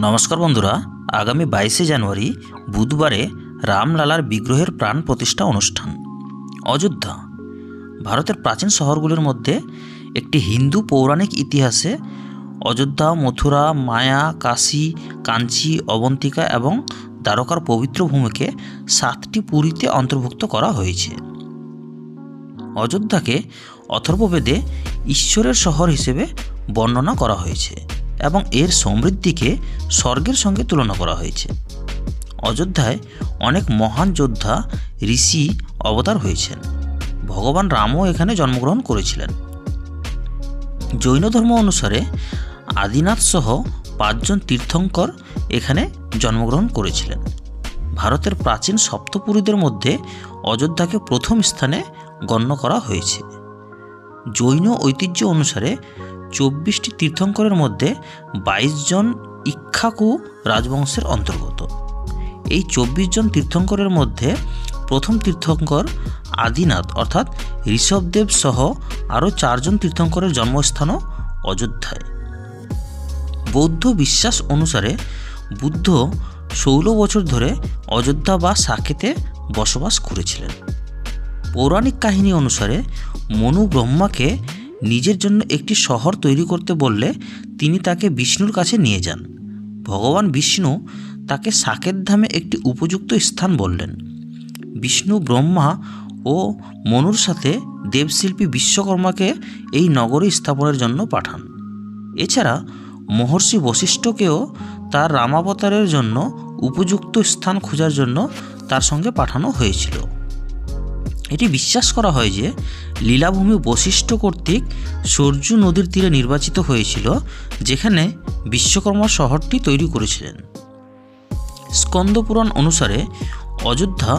নমস্কার বন্ধুরা, আগামী বাইশে জানুয়ারি বুধবারে রামলালার বিগ্রহের প্রাণ প্রতিষ্ঠা অনুষ্ঠান, অযোধ্যা। ভারতের প্রাচীন শহরগুলির মধ্যে একটি হিন্দু পৌরাণিক ইতিহাসে অযোধ্যা, মথুরা, মায়া, কাশী, কাঞ্চি, অবন্তিকা এবং দ্বারকার পবিত্র ভূমিকে সাতটি পুরীতে অন্তর্ভুক্ত করা হয়েছে। অযোধ্যাকে অথর্ববেদে ঈশ্বরের শহর হিসেবে বর্ণনা করা হয়েছে। এবং এর সমৃদ্ধিকে স্বর্গের সঙ্গে তুলনা করা হয়েছে। অযোধ্যায় অনেক মহান যোদ্ধা, ঋষি অবতার হয়েছেন। ভগবান রামও এখানে জন্মগ্রহণ করেছিলেন। জৈন ধর্ম অনুসারে আদিনাথ সহ পাঁচজন তীর্থঙ্কর এখানে জন্মগ্রহণ করেছিলেন। ভারতের প্রাচীন সপ্তপুরীদের মধ্যে অযোধ্যাকে প্রথম স্থানে গণ্য করা হয়েছে। জৈন ঐতিহ্য অনুসারে চব্বিশটি তীর্থঙ্করের মধ্যে বাইশ জন ইক্ষাকু রাজবংশের অন্তর্গত। এই চব্বিশ জন তীর্থঙ্করের মধ্যে প্রথম তীর্থঙ্কর আদিনাথ, অর্থাৎ ঋষভদেব সহ আরও চারজন তীর্থঙ্করের জন্মস্থানও অযোধ্যায়। বৌদ্ধ বিশ্বাস অনুসারে বুদ্ধ ষোলো বছর ধরে অযোধ্যা বা সাকেতে বসবাস করেছিলেন। পৌরাণিক কাহিনী অনুসারে মনু ব্রহ্মাকে নিজের জন্য একটি শহর তৈরি করতে বললে তিনি তাকে বিষ্ণুর কাছে নিয়ে যান। ভগবান বিষ্ণু তাকে সাকেত ধামে একটি উপযুক্ত স্থান বললেন। বিষ্ণু ব্রহ্মা ও মনুর সাথে দেবশিল্পী বিশ্বকর্মাকে এই নগরী স্থাপনের জন্য পাঠান। এছাড়া মহর্ষি বশিষ্ঠকেও তার রামাবতারের জন্য উপযুক্ত স্থান খোঁজার জন্য তার সঙ্গে পাঠানো হয়েছিল। এটি বিশ্বাস করা হয় যে লীলাভূমি বশিষ্ঠ কর্তৃক সরজু নদীর তীরে নির্বাচিত হয়েছিল, যেখানে বিশ্বকর্মা শহরটি তৈরি করেছিলেন। স্কন্দপুরাণ অনুসারে অযোধ্যা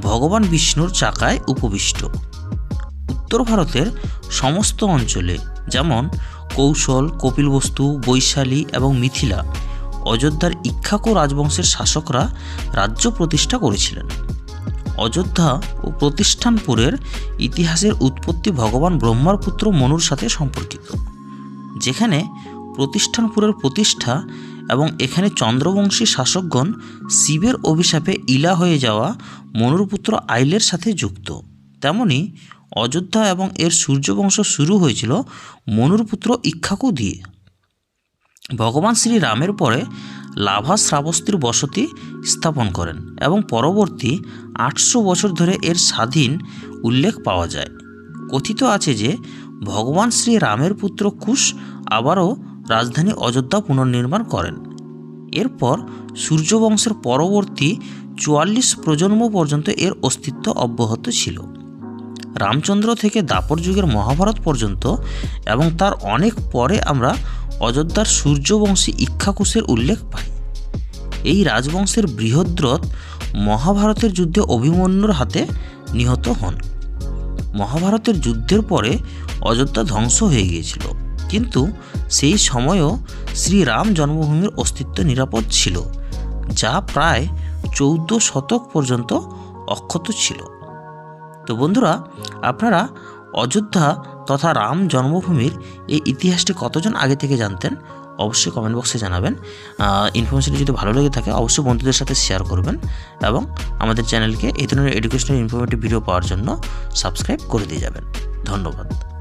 ভগবান বিষ্ণুর চাকায় উপবিষ্ট। উত্তর ভারতের সমস্ত অঞ্চলে, যেমন কৌশল কপিলবস্তু বৈশালী এবং মিথিলা, অযোধ্যার ইক্ষাকু রাজবংশের শাসকরা রাজ্য প্রতিষ্ঠা করেছিলেন। অযোধ্যা ও প্রতিষ্ঠানপুরের ইতিহাসের উৎপত্তি ভগবান ব্রহ্মার পুত্র মনুর সাথে সম্পর্কিত, যেখানে প্রতিষ্ঠানপুরের প্রতিষ্ঠা এবং এখানে চন্দ্রবংশী শাসকগণ শিবের অভিশাপে ইলা হয়ে যাওয়া মনুর পুত্র আইলের সাথে যুক্ত। তেমনি অযোধ্যা এবং এর সূর্যবংশ শুরু হয়েছিল মনুর পুত্র ইক্ষাকু দিয়ে। ভগবান শ্রী রামের পরে লাভা শ্রাবস্তির বসতি স্থাপন করেন এবং পরবর্তী আটশো বছর ধরে এর স্বাধীন উল্লেখ পাওয়া যায়। কথিত আছে যে, ভগবান শ্রী রামের পুত্র কুশ আবারও রাজধানী অযোধ্যা পুনর্নির্মাণ করেন। এরপর সূর্যবংশের পরবর্তী চুয়াল্লিশ প্রজন্ম পর্যন্ত এর অস্তিত্ব অব্যাহত ছিল। রামচন্দ্র থেকে দাপর যুগের মহাভারত পর্যন্ত এবং তার অনেক পরে আমরা অযোধ্যার সূর্যবংশী ইক্ষাকুশের উল্লেখ পাই। এই রাজবংশের বৃহদ্রথ মহাভারতের যুদ্ধে অভিমন্যুর হাতে নিহত হন। মহাভারতের যুদ্ধের পরে অযোধ্যা ধ্বংস হয়ে গিয়েছিল। কিন্তু সেই সময়ও শ্রীরাম জন্মভূমির অস্তিত্ব নিরাপদ ছিল, যা প্রায় চৌদ্দ শতক পর্যন্ত অক্ষত ছিল। তো বন্ধুরা, আপনারা অযোধ্যা তথা রাম জন্মভূমির এই ইতিহাসটি কতজন আগে থেকে জানতেন, অবশ্যই কমেন্ট বক্সে জানাবেন। ইনফরমেশনটি যদি ভালো লেগে থাকে, অবশ্যই বন্ধুদের সাথে শেয়ার করবেন এবং আমাদের চ্যানেলকে এই ধরনের এডুকেশনাল ইনফরমেটিভ ভিডিও পাওয়ার জন্য সাবস্ক্রাইব করে দিয়ে যাবেন। ধন্যবাদ।